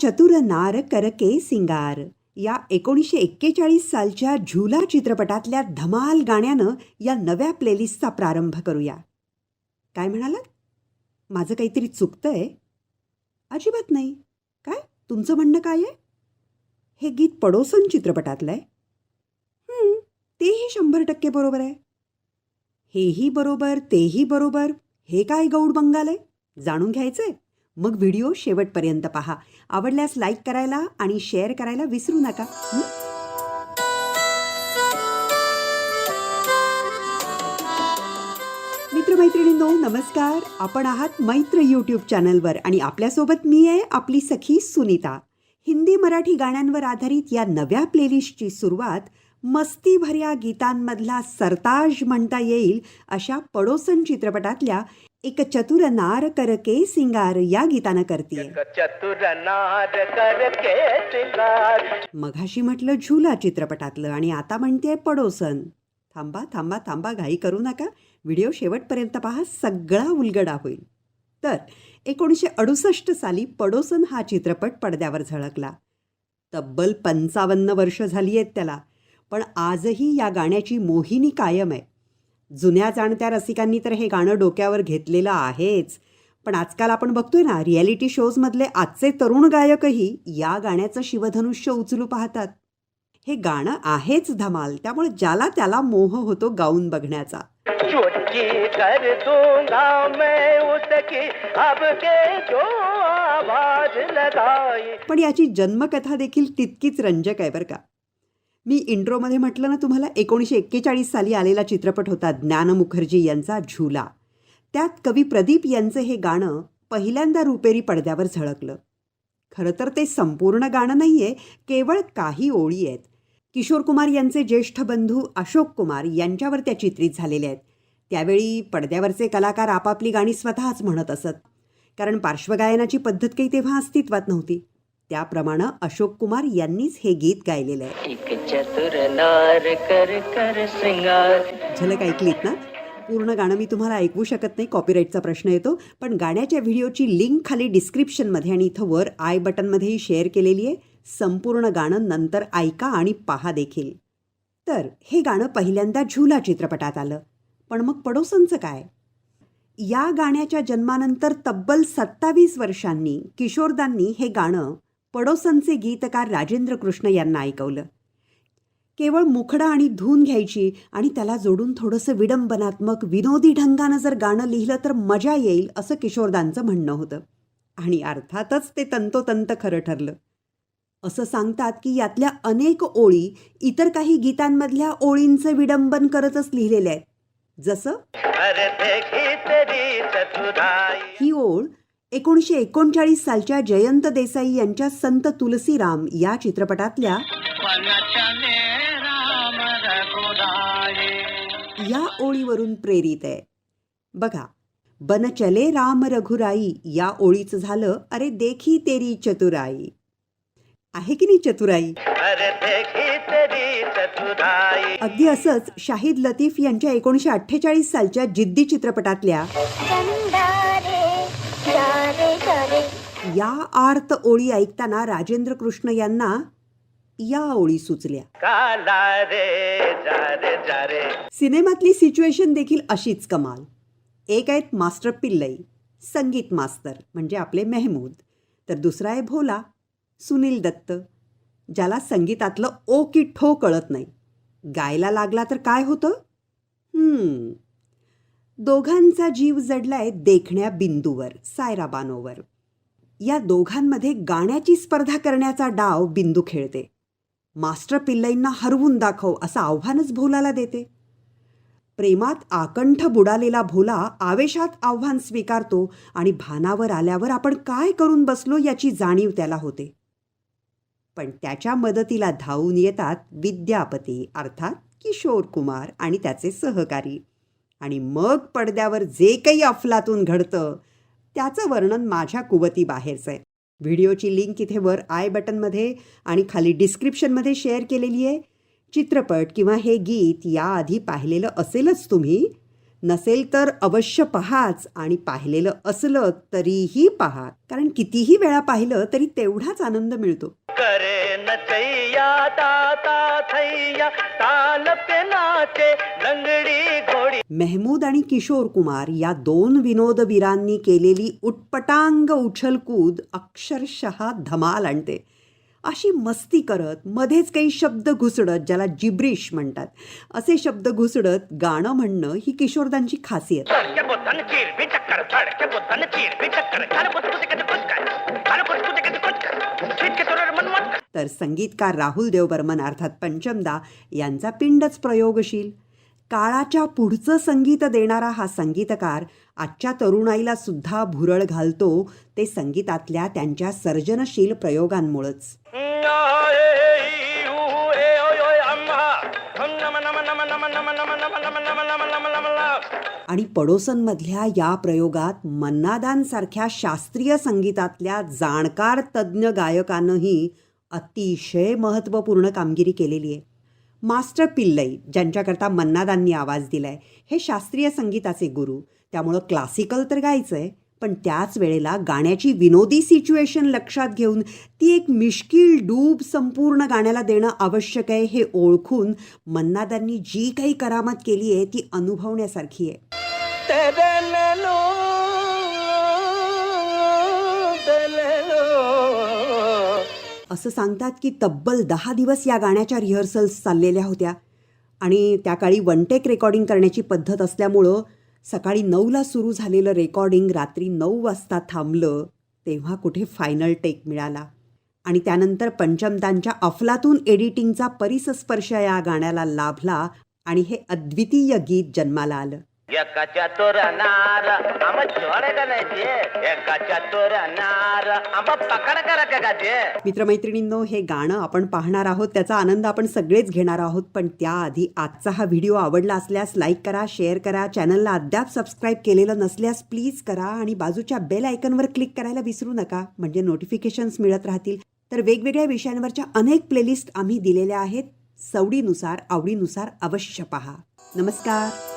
चतुर नार करके सिंगार या एकोणीसशे एक्केचाळीस सालच्या झुला चित्रपटातल्या धमाल गाण्यानं या नव्या प्लेलिस्टचा प्रारंभ करूया. काय म्हणालात? माझं काहीतरी चुकतंय? अजिबात नाही. काय? तुमचं म्हणणं काय आहे? हे गीत पडोसन चित्रपटातलं आहे तेही शंभर टक्के बरोबर आहे. हेही बरोबर तेही बरोबर हे काय गौड बंगाल आहे? जाणून घ्यायचंय? मग व्हिडिओ शेवटपर्यंत पहा. आवडल्यास लाईक करायला आणि शेअर करायला विसरू नका. मित्रमैत्रिणींनो नमस्कार. आपण आहात मैत्र यूट्यूब चॅनलवर आणि आपल्यासोबत मी आहे आपली सखी सुनीता. हिंदी मराठी गाण्यांवर आधारित या नव्या प्लेलिस्टची सुरुवात मस्तीभर्या गीतांमधला सरताज म्हणता येईल अशा पडोसन चित्रपटातल्या एक चतुर नार करके सिंगार या गीतानं करते चतुर नार करके सिंगार. मघाशी म्हटलं झुला चित्रपटातलं आणि आता म्हणते पडोसन. थांबा थांबा थांबा घाई करू नका. व्हिडिओ शेवटपर्यंत पहा सगळा उलगडा होईल. तर एकोणीसशे अडुसष्ट साली पडोसन हा चित्रपट पडद्यावर झळकला. तब्बल पंचावन्न वर्ष झाली आहेत त्याला पण आजही या गाण्याची मोहिनी कायम आहे. जुन्या जाणत्या रसिकांनी तर हे गाणं डोक्यावर घेतलेलं आहेच. पण आजकाल आपण बघतोय ना रियालिटी शोजमधले आजचे तरुण गायकही या गाण्याचं शिवधनुष्य उचलू पाहतात. हे गाणं आहेच धमाल त्यामुळे ज्याला त्याला मोह होतो गाऊन बघण्याचा. चुटकी कर दूंगा मैं उसकी अब के जो आवाज लगाई. पण याची जन्मकथा देखील तितकीच रंजक आहे बरं का. मी इंट्रोमध्ये म्हटलं ना तुम्हाला एकोणीसशे एक्केचाळीस साली आलेला चित्रपट होता ज्ञान मुखर्जी यांचा झुला. त्यात कवी प्रदीप यांचं हे गाणं पहिल्यांदा रुपेरी पडद्यावर झळकलं. खरं तर ते संपूर्ण गाणं नाही आहे केवळ काही ओळी आहेत. किशोर कुमार यांचे ज्येष्ठ बंधू अशोक कुमार यांच्यावर त्या चित्रित झालेल्या आहेत. त्यावेळी पडद्यावरचे कलाकार आपापली गाणी स्वतःच म्हणत असत. कारण पार्श्वगायनाची पद्धत काही तेव्हा अस्तित्वात नव्हती. त्याप्रमाणे अशोक कुमार यांनीच हे गीत गायलेलं आहे. झलक ऐकलीत ना? पूर्ण गाणं मी तुम्हाला ऐकवू शकत नाही कॉपीराईटचा प्रश्न येतो पण गाण्याच्या व्हिडिओची लिंक खाली डिस्क्रिप्शनमध्ये आणि इथं वर आय बटनमध्येही शेअर केलेली आहे. संपूर्ण गाणं नंतर ऐका आणि पहा देखील. तर हे गाणं पहिल्यांदा झुला चित्रपटात आलं. पण मग पडोसनचं काय? या गाण्याच्या जन्मानंतर तब्बल सत्तावीस वर्षांनी किशोरदांनी हे गाणं पडोसनचे गीतकार राजेंद्र कृष्ण यांना ऐकवलं. केवळ मुखडा आणि धून घ्यायची आणि त्याला जोडून थोडंसं विडंबनात्मक विनोदी ढंगानं जर गाणं लिहिलं तर मजा येईल असं किशोरदांचं म्हणणं होतं. आणि अर्थातच ते तंतोतंत खरं ठरलं. असं सांगतात की यातल्या अनेक ओळी इतर काही गीतांमधल्या ओळींचं विडंबन करतच लिहिलेल्या आहेत. जसं ही ओळ एकोणीसशे एकोणचाळीस सालच्या जयंत देसाई यांच्या संत तुलसीराम या चित्रपटातल्या या ओळीवरून प्रेरित आहे. बघा बन चले राम रघुराई या ओळीचं झालं अरे देखी तेरी चतुराई. आहे की नाही चतुराई? अरे देखी तेरी चतुराई. अगदी असंच शाहिद लतीफ यांच्या एकोणीसशे अठ्ठेचाळीस सालच्या जिद्दी चित्रपटातल्या या आर्त ओळी ऐकताना राजेंद्र कृष्ण यांना या ओळी सुचल्या. सिनेमातली सिच्युएशन देखील अशीच कमाल. एक आहेत मास्टर पिल्लई संगीत मास्तर म्हणजे आपले मेहमूद. तर दुसरा आहे भोला सुनील दत्त ज्याला संगीतातलं ओ की ठो कळत नाही. गायला लागला तर काय होतं? हम्म. दोघांचा जीव जडलाय देखण्या बिंदूवर सायरा बानोवर या दोघांमध्ये गाण्याची स्पर्धा करण्याचा डाव बिंदू खेळते. मास्टर पिल्लईंना हरवून दाखव असं आव्हानच भोलाला देते. प्रेमात आकंठ बुडालेला भोला आवेशात आव्हान स्वीकारतो आणि भानावर आल्यावर आपण काय करून बसलो याची जाणीव त्याला होते. पण त्याच्या मदतीला धावून येतात विद्यापती अर्थात किशोर कुमार आणि त्याचे सहकारी. आणि मग पडद्यावर जे काही अफलातून घडतं त्याचं वर्णन माझ्या कुवती बाहेरचं आहे. व्हिडिओची लिंक इथे वर आय बटनमध्ये आणि खाली डिस्क्रिप्शनमध्ये शेअर केलेली आहे. चित्रपट किंवा हे गीत याआधी पाहिलेलं असेलच तुम्ही. नसेल तर अवश्य पहाच आणि पाहिलेलं असलं तरीही पहा. कारण कितीही वेळा पाहिलं तरी तेवढाच आनंद मिळतो. करे नचैया ताता थैया ताल पे नाचे लंगडी घोडी। मेहमूद आणि किशोर कुमार या दोन विनोदवीरांनी केलेली उटपटांग उछलकूद अक्षरशः धमाल आणते. अशी मस्ती करत मध्येच काही शब्द घुसडत ज्याला जिब्रिश म्हणतात. असे शब्द घुसडत गाणं म्हणणं ही किशोरदांची खासियत. तर संगीतकार राहुल देवबर्मन अर्थात पंचमदा यांचा पिंडच प्रयोगशील. काळाच्या पुढचं संगीत देणारा हा संगीतकार आजच्या तरुणाईला सुद्धा भुरळ घालतो ते संगीतातल्या त्यांच्या सर्जनशील प्रयोगांमुळंच. आणि पडोसनमधल्या या प्रयोगात मन्नादांसारख्या शास्त्रीय संगीतातल्या जाणकार तज्ज्ञ गायकानंही अतिशय महत्त्वपूर्ण कामगिरी केलेली आहे. मास्टर पिल्लई ज्यांच्याकरता मन्नादांनी आवाज दिलाय हे शास्त्रीय संगीताचे गुरु. त्यामुळं क्लासिकल तर गायचं आहे पण त्याच वेळेला गाण्याची विनोदी सिच्युएशन लक्षात घेऊन ती एक मिश्किल डूब संपूर्ण गाण्याला देणं आवश्यक आहे हे ओळखून मन्नादांनी जी काही करामत केली आहे ती अनुभवण्यासारखी आहे. असं सांगतात की तब्बल दहा दिवस या गाण्याच्या रिहर्सल्स चाललेल्या होत्या. आणि त्या काळी वन टेक रेकॉर्डिंग करण्याची पद्धत असल्यामुळं सकाळी नऊला सुरू झालेलं रेकॉर्डिंग रात्री नऊ वाजता थांबलं तेव्हा कुठे फायनल टेक मिळाला. आणि त्यानंतर पंचमदांच्या अफलातून एडिटिंगचा परिसस्पर्श या गाण्याला लाभला आणि हे अद्वितीय गीत जन्माला आलं. एकाच्या तोरा नार आम जोडे करायचे एकाच्या तोरा नार आम पकड करा का गाते मित्रमैत्रिणींनो हे गाणं आपण पाहणार आहोत त्याचा आनंद आपण सगळेच घेणार आहोत पण त्याआधी आजचा हा व्हिडिओ आवडला असल्यास लाईक करा शेअर करा चॅनलला अद्याप सबस्क्राईब केलेलं नसल्यास प्लीज करा आणि बाजूच्या बेल आयकनवर क्लिक करायला विसरू नका म्हणजे नोटिफिकेशन्स मिळत राहतील. तर वेगवेगळ्या विषयांवरच्या अनेक प्लेलिस्ट आम्ही दिलेल्या आहेत सवडीनुसार आवडीनुसार अवश्य पहा. नमस्कार.